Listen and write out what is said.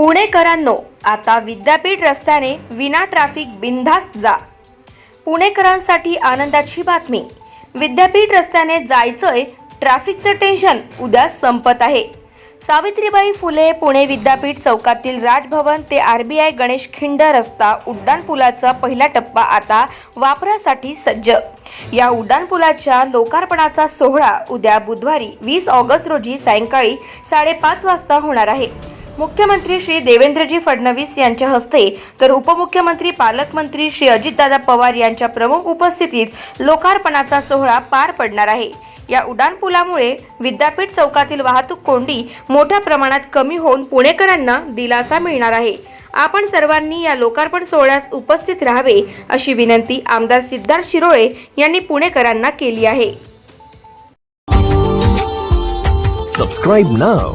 पुणेकरांनो आता विद्यापीठ रस्त्याने विना ट्रॅफिक बिनधास्त जा. पुणेकरांसाठी आनंदाची बातमी. विद्यापीठ रस्त्याने जायचंय ट्रॅफिकचं टेन्शन उद्या संपत आहे. सावित्रीबाई फुले पुणे विद्यापीठ चौकातील राजभवन ते आरबीआय गणेश खिंड रस्ता उड्डाणपुलाचा पहिला टप्पा आता वापरासाठी सज्ज. या उड्डाणपुलाच्या लोकार्पणाचा सोहळा उद्या बुधवारी वीस ऑगस्ट रोजी सायंकाळी साडेपाच वाजता होणार आहे. मुख्यमंत्री श्री देवेंद्रजी फडणवीस यांच्या हस्ते तर उपमुख्यमंत्री पालकमंत्री श्री अजितदादा पवार यांच्या प्रमुख उपस्थितीत लोकार्पणाचा सोहळा पार पडणार आहे. या उड्डाणपुलामुळे विद्यापीठ चौकातील वाहतूक कोंडी मोठ्या प्रमाणात कमी होऊन पुणेकरांना दिलासा मिळणार आहे. आपण सर्वांनी या लोकार्पण सोहळ्यात उपस्थित राहावे अशी विनंती आमदार सिद्धार्थ शिरोळे यांनी पुणेकरांना केली आहे. सबस्क्राईब नाव